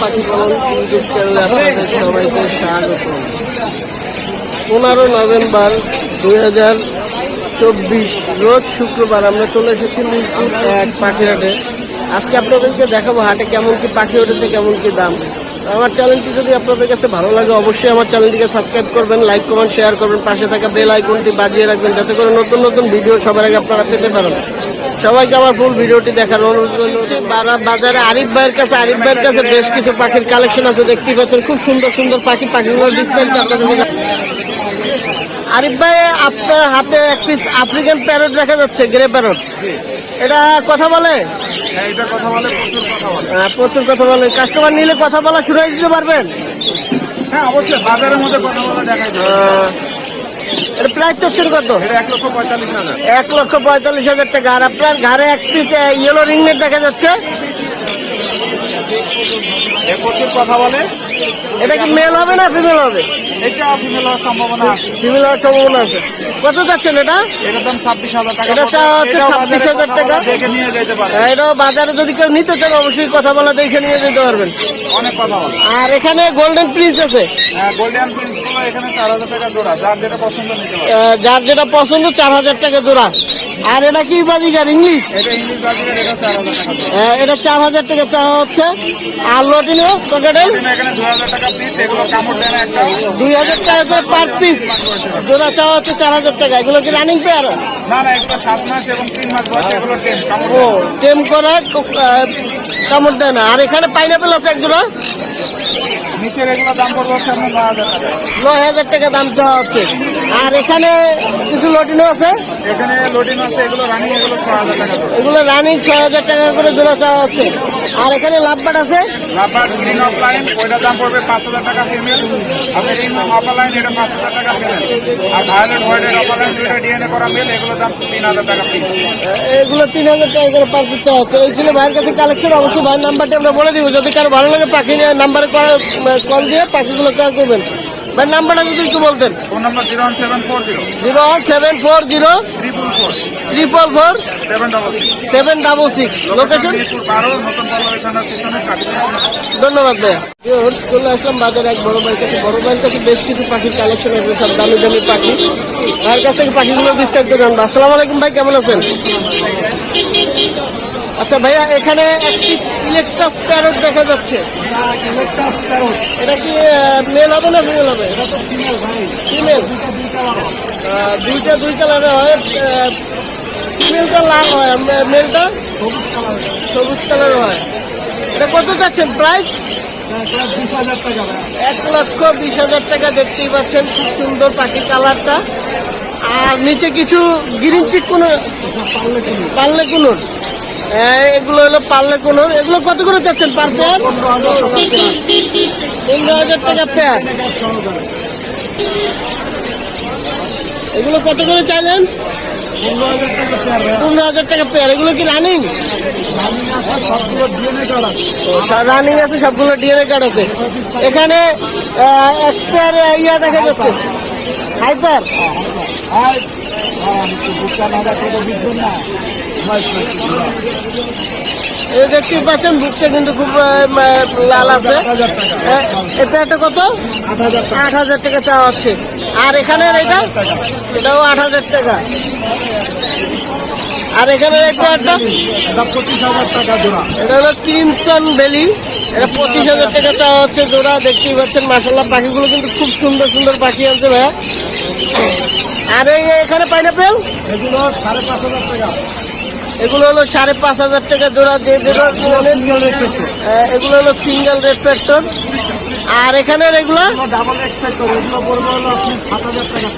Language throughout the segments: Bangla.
পাখি পনেরো নভেম্বর দুই হাজার চব্বিশ, রোজ শুক্রবার আমরা চলে এসেছি মিরপুর এক পাখি হাটে। আজকে আপনাদেরকে দেখাবো হাটে কেমন কি পাখি উঠেছে কেমন কি দাম। আমার চ্যানেলটি যদি আপনাদের কাছে ভালো লাগে, অবশ্যই আমার চ্যানেলটিকে সাবস্ক্রাইব করবেন লাইক কমেন্ট শেয়ার করবেন, পাশে থাকা বেল আইকনটি বাজিয়ে রাখবেন যাতে করে নতুন নতুন ভিডিও সবার আগে আপনারা পেতে পারেন। সবাইকে আমার ফুল ভিডিওটি দেখার অনুরোধ বাজারে আরিফ ভাইয়ের কাছে আরিফ ভাইয়ের কাছে বেশ কিছু পাখির কালেকশন আছে দেখতেই পাচ্ছেন, খুব সুন্দর সুন্দর পাখি, পাখিগুলোর বিস্তারিত আপনাদের আরিফ ভাই, আপনার হাতে এক পিস আফ্রিকান প্যারট দেখা যাচ্ছে গ্রে প্যারট এটা কথা বলে? হ্যাঁ, এটা কথা বলে প্রচুর কথা বলে। প্রচুর কথা বলে। কাস্টমার নিলে কথা বলা শুরু হয়ে দিতে পারবেন? হ্যাঁ অবশ্যই বাজারের মধ্যে কথা বলা দেখাই এটা কত? এক লক্ষ পঁয়তাল্লিশ হাজার। এক লক্ষ পঁয়তাল্লিশ হাজার টাকা। আর আপনার ঘরে এক পিস ইয়েলো রিংনেট দেখা যাচ্ছে? প্রচুর কথা বলে। এটা কি মেল হবে না ফিমেল হবে? এটা ফিমেল হওয়ার সম্ভাবনা আছে। ফিমেল হওয়ার সম্ভাবনা আছে। কত যাচ্ছেন এটা? দাম ছাব্বিশ হাজার টাকা। এটা হচ্ছে 26,000 বাজারে টাকা। দেখে নিয়ে যেতে পারে আহ, বাজারে যদি কেউ নিতে চান অবশ্যই কথা বলা দেখে নিয়ে যেতে পারবেন। অনেক কথা বলে। আর এখানে গোল্ডেন প্রিন্স আছে। হ্যাঁ গোল্ডেন প্রিন্স এখানে চার হাজার টাকা জোড়া। যার যেটা পছন্দ নিতে যার যেটা পছন্দ চার হাজার টাকা জোড়া। আর এটা কি বাজিকার ইংলিশ? এটা এটা চার হাজার টাকা চাওয়া হচ্ছে। আর লটিনো একটা। দুই হাজার টাকা করে পার পিস জোড়া চাওয়া হচ্ছে চার হাজার টাকা। এগুলো কি রানিং পেয়ার কামড় ও টেম করে কামড় দেয় না। আর এখানে পাইনাপেল আছে এক জোড়া এগুলো দাম পড়বে আপনার নয় হাজার টাকা। দাম চাওয়া হচ্ছে। আর এখানে কিছু লটিনও আছে? এখানে লটিন আছে এগুলো রানিং এগুলো ছ হাজার টাকা এগুলো রানিং ছয় হাজার টাকা করে জোড়া চাওয়া হচ্ছে। আর এখানে লাভবাট আছে? রাবার গ্রিন অফ লাইন ওইটার দাম পড়বে পাঁচ হাজার টাকা ফিমেল আপনার গ্রিন অফার লাইন এটা পাঁচ হাজার টাকা ফিমেল আর ভায়োলেট হোয়াইটের অফার লাইন দুইটা ডিএনএ করা মেল এগুলোর দাম তিন হাজার টাকা পিস এগুলো তিন হাজার টাকা করে পিস হচ্ছে এই ছিল ভাইয়ের কাছে কালেকশন অবশ্যই ভাইয়ের নাম্বারটা আমরা বলে দিব। যদি কারও ভালো লাগে পাখি নাম্বারে কল দিয়ে পাখিগুলো ক্রয় করবেন। নাম্বারটা যদি একটু বলতেন। Phone number zero one seven four zero. Zero one seven four zero triple four. Triple four seven double six. Seven double six. Location ধন্যবাদ ভাইয়া। চলে আসলাম বাজারে এক বড় ভাইয়ের কাছে বড় ভাইয়ের কাছে বেশ কিছু পাখির কালেকশন আছে সব দামি দামি পাখি? ভাইয়ের কাছ থেকে পাখিগুলো বিস্তারিত জানব। আসসালামু আলাইকুম ভাই কেমন আছেন? আচ্ছা ভাইয়া এখানে একটি ইলেকট্রাস প্যারট দেখা যাচ্ছে। এটা কি মেল হবে না ফিমেল হবে? ফিমেল দুইটা দুই কালারে হয় ফিমেলটা লাল হয় মেলটা সবুজ কালার হয়। এটা কত যাচ্ছেন প্রাইস এক লক্ষ বিশ হাজার টাকা দেখতেই পাচ্ছেন খুব সুন্দর পাখি কালারটা আর নিচে কিছু গ্রিন চিক কোনো? পাল্লে হ্যাঁ, এগুলো হলো পাল্লে কুনুর। এগুলো কত করে যাচ্ছেন পার পেয়ার? পনেরো হাজার টাকা পেয়ার। এগুলো কত করে চাইলেন? পনেরো হাজার টাকা পেয়ার। এগুলো কি রানিং রানিং আছে, সবগুলো ডিএনএ কার্ড আছে। এখানে এক পেয়ার ইয়া দেখা যাচ্ছে। হাইপার এই দেখতেই পাচ্ছেন বুকটা কিন্তু খুব লাল আছে। এটা একটা কত? আট হাজার টাকা। চাওয়া হচ্ছে। আর এখানে এটা? এটাও আট হাজার টাকা। আর এখানে একটা একটা? পঁচিশ হাজার টাকা জোড়া। এটা হলো ক্রিমসন ভ্যালি। এটা পঁচিশ হাজার টাকা চাওয়া হচ্ছে জোড়া দেখতেই পাচ্ছেন। মাসাল্লাহ পাখিগুলো কিন্তু খুব সুন্দর সুন্দর পাখি আছে ভাইয়া। আর এই এখানে পাইনাপেল এগুলো সাড়ে পাঁচ হাজার টাকা। এগুলো হলো সাড়ে পাঁচ হাজার টাকা জোড়া যে জোড়া এগুলো হলো সিঙ্গেল রেড পেট্রোল আর এখানে এগুলো? এগুলো পড়বে হলো আপনি সাত হাজার টাকা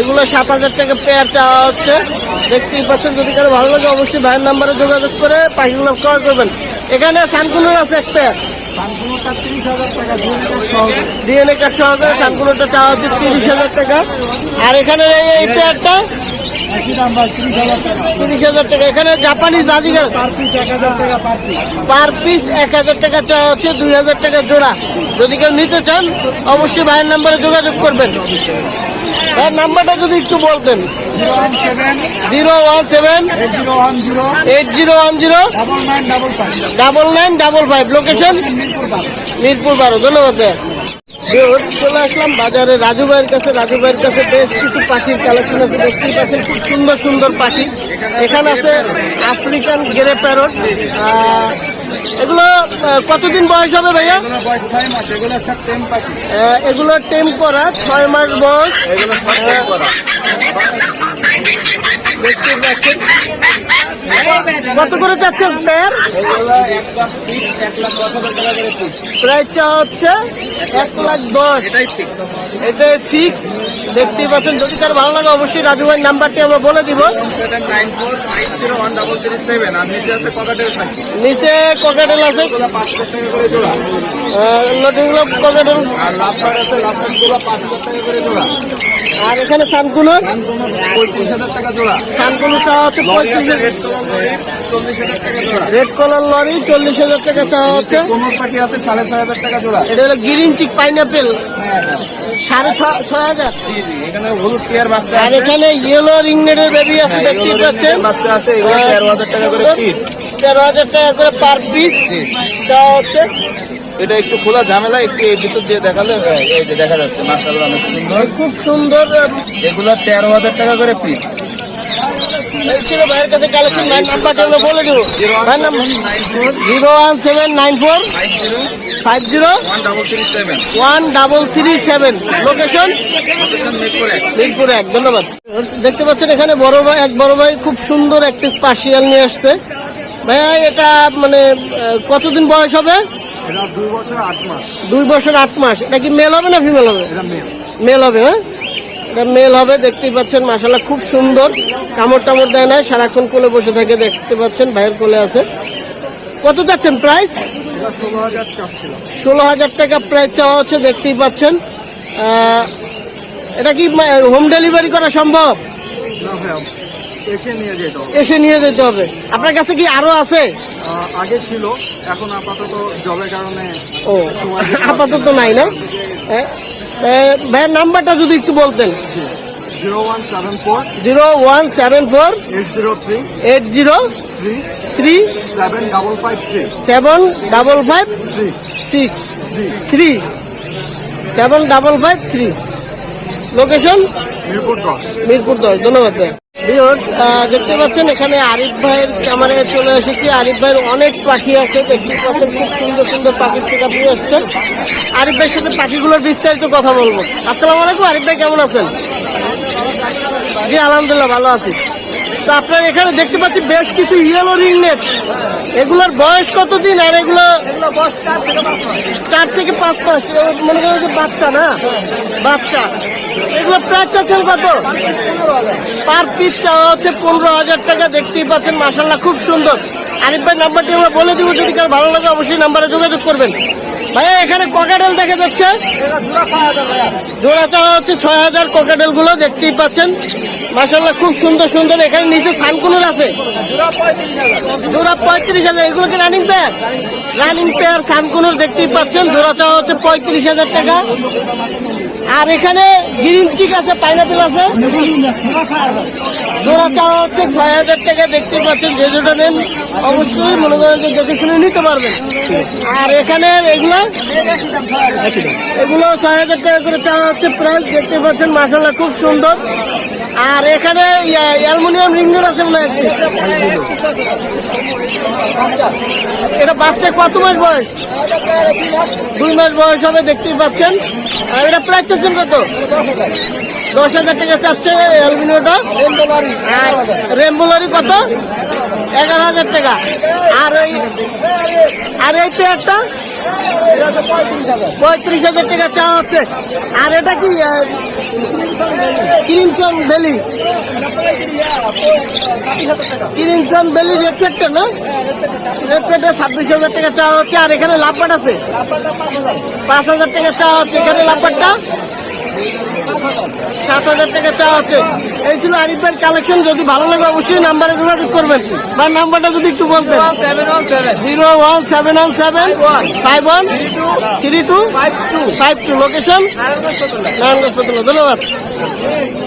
এগুলো সাত হাজার টাকা পেয়ার চাওয়া হচ্ছে। দেখতেই পাচ্ছেন যদি কারও ভালো লাগে অবশ্যই ভাইয়ের নাম্বারে যোগাযোগ করে পাখিগুলো ক্রয় করবেন। এখানে সানকুনোর আছে এক পেয়ার সানকুনোটা তিরিশ হাজার টাকা ডিএনএ কার্ড সহকারে সানকুনোটা চাওয়া হচ্ছে তিরিশ হাজার টাকা। আর এখানে তিরিশ হাজার টাকা। এখানে জাপানিজ পার পিস এক হাজার টাকা চাওয়া হচ্ছে, দুই হাজার টাকা জোড়া। যদি কেউ নিতে চান, অবশ্যই ভাইয়ের নাম্বারে যোগাযোগ করবেন। ভাই নাম্বারটা যদি একটু বলতেন। Zero one seven eight zero one zero double nine double five location Mirpur বারো। ধন্যবাদ চলে আসলাম বাজারে। রাজু ভাইয়ের কাছে, রাজু ভাইয়ের কাছে বেশ কিছু পাখির কালেকশন আছে। দেখতেই পাচ্ছেন খুব সুন্দর সুন্দর পাখি। এখানে আছে আফ্রিকান গেরে প্যারট এগুলো কতদিন বয়স হবে ভাইয়া? এগুলো টেম করা ছয় মাস বয়স। দেখতে পাচ্ছেন। কত করে চাচ্ছেন প্যার হাজার প্রাইস চাওয়া হচ্ছে এক লাখ দশ। এটাই ফিক্স দেখতেই পাচ্ছেন, যদি তার ভালো লাগে অবশ্যই রাজু ভাইয়ের নাম্বারটি আমরা বলে দিব। নিচে ককাটেল আছে। হাজার আর হাজার এখানে সানকুনোর পঁয়ত্রিশ হাজার টাকা জোড়া চাওয়া হচ্ছে পঁয়ত্রিশ রেড কালার লরি চল্লিশ হাজার টাকা চাওয়া হচ্ছে। আছে সাড়ে ছয় হাজার টাকা জোড়া এটা হলো গ্রিন চিক পাইনাপেল হ্যাঁ হ্যাঁ সাড়ে ছয় হাজার। এখানে হলুদ পেয়ার বাচ্চা আর এখানে ইয়েলো রিংনেটের বেবি আছে হ্যাঁ, দেখতেই পাচ্ছেন। বাচ্চা আছে এগুলো তেরো হাজার টাকা করে পিস তেরো হাজার টাকা করে পার পিস জি। চাওয়া হচ্ছে। এটা একটু খোলা ঝামেলা একটু এই ভিতর দিয়ে দেখালে হ্যাঁ, এই যে দেখা যাচ্ছে মাসাল্লাহ অনেক সুন্দর। খুব সুন্দর এগুলো তেরো হাজার টাকা করে পিস এই ছিল ভাইয়ের কাছে কালেকশন ভাইয়ের নাম্বারটা আমরা বলে দেবো। ভাইয়ের নাম zero one seven nine four five zero one double three seven. Location Mirpur এক ধন্যবাদ। দেখতে পাচ্ছেন এখানে বড় ভাই এক বড় ভাই খুব সুন্দর একটা পার্সিয়াল নিয়ে আসছে। ভাইয়া এটা মানে কতদিন বয়স হবে? দুই বছর আট মাস। এটা কি মেল হবে না ফিমেল হবে? মেল হবে হ্যাঁ? এটা মেল হবে দেখতেই পাচ্ছেন মাসাল্লাহ খুব সুন্দর। কামড় টামড় দেয় না সারাক্ষণ কোলে বসে থাকে দেখতে পাচ্ছেন ভাইয়ের কোলে আছে। কত চাচ্ছেন প্রাইস ষোলো হাজার টাকা প্রাইস চাওয়া হচ্ছে দেখতেই পাচ্ছেন। এটা কি হোম ডেলিভারি করা সম্ভব? এসে নিয়ে যেত হবে। আপনার কাছে কি আরও আছে? আগে ছিল এখন আপাতত জবের কারণে ও আপাতত নাই না? হ্যাঁ, ভাইয়ের নাম্বারটা যদি একটু বলতেন zero one seven four eight zero three seven double five six three seven double five three location Mirpur দশ ধন্যবাদ দেখতে পাচ্ছেন এখানে আরিফ ভাইয়ের ক্যামেরায় চলে এসেছি আরিফ ভাইয়ের অনেক পাখি আছে দেখতে পাচ্ছেন খুব সুন্দর সুন্দর পাখির থেকে আপনি আসছেন আরিফ ভাইয়ের সাথে পাখিগুলোর বিস্তারিত কথা বলব। আসসালামু আলাইকুম, আরিফ ভাই কেমন আছেন? জি, আলহামদুলিল্লাহ, ভালো আছি। তো আপনার এখানে দেখতে পাচ্ছি বেশ কিছু ইয়েলো রিং নেট এগুলোর বয়স কতদিন আর এগুলো চার থেকে পাঁচ মাস? মনে করেন যে বাচ্চা না? বাচ্চা। এগুলো প্রায় কত? পার পিস চাওয়া হচ্ছে পনেরো হাজার টাকা, দেখতেই পাচ্ছেন মাসাল্লাহ খুব সুন্দর। আরিফ ভাই নাম্বারটি আমরা বলে দিব, যদি কার ভালো লাগে, অবশ্যই নাম্বারে যোগাযোগ করবেন। ভাইয়া এখানে ককাটেল দেখা যাচ্ছে। জোড়া চাওয়া হচ্ছে ছয় হাজার ককাটেলগুলো দেখতেই পাচ্ছেন। মাসাল্লাহ খুব সুন্দর সুন্দর। এখানে নিচে সানকুনুর আছে। জোড়া পঁয়ত্রিশ হাজার, এগুলো কি রানিং পেয়ার রানিং পেয়ার সানকুনুর, দেখতেই পাচ্ছেন। জোড়া চাওয়া হচ্ছে পঁয়ত্রিশ হাজার টাকা। আর এখানে গ্রিন চিক আছে পাইনাপেল আছে। জোড়া চাওয়া হচ্ছে ছয় হাজার টাকা দেখতে পাচ্ছেন। যে জোড়া নেন, অবশ্যই মনে করেন দেখে শুনে নিতে পারবেন। আর এখানে এগুলো এগুলো ছয় হাজার টাকা করে চাওয়া হচ্ছে প্রাইস দেখতে পাচ্ছেন মাসাল্লাহ খুব সুন্দর। আর এখানে অ্যালুমিনিয়াম রিংগুলো আছে মনে এটা বাচ্চা কত মাস বয়স? দুই মাস বয়স হবে, দেখতেই পাচ্ছেন। আর এটা প্রাইস চাচ্ছেন কত? দশ হাজার টাকা চাচ্ছে অ্যালুমিনিয়ামটা। আর রেমবোলারি কত? এগারো হাজার টাকা। আর এই আর এই পেয়ারটা পঁয়ত্রিশ হাজার টাকা চাওয়া হচ্ছে আর এটা কি crimson valley crimson valley red factor না? রেড ফ্যাক্টর ছাব্বিশ হাজার টাকা চাওয়া হচ্ছে আর এখানে লাভবাট আছে। পাঁচ হাজার টাকা চা হচ্ছে এখানে লাভবাটটা সাত হাজার টাকা চা আছে। এই ছিল আরিফ ভাইয়ের কালেকশন যদি ভালো লাগে অবশ্যই নাম্বারে যোগাযোগ করবেন। বা নাম্বারটা যদি একটু বলতেন। Zero one seven one seven. Five one three two five two. Location ধন্যবাদ।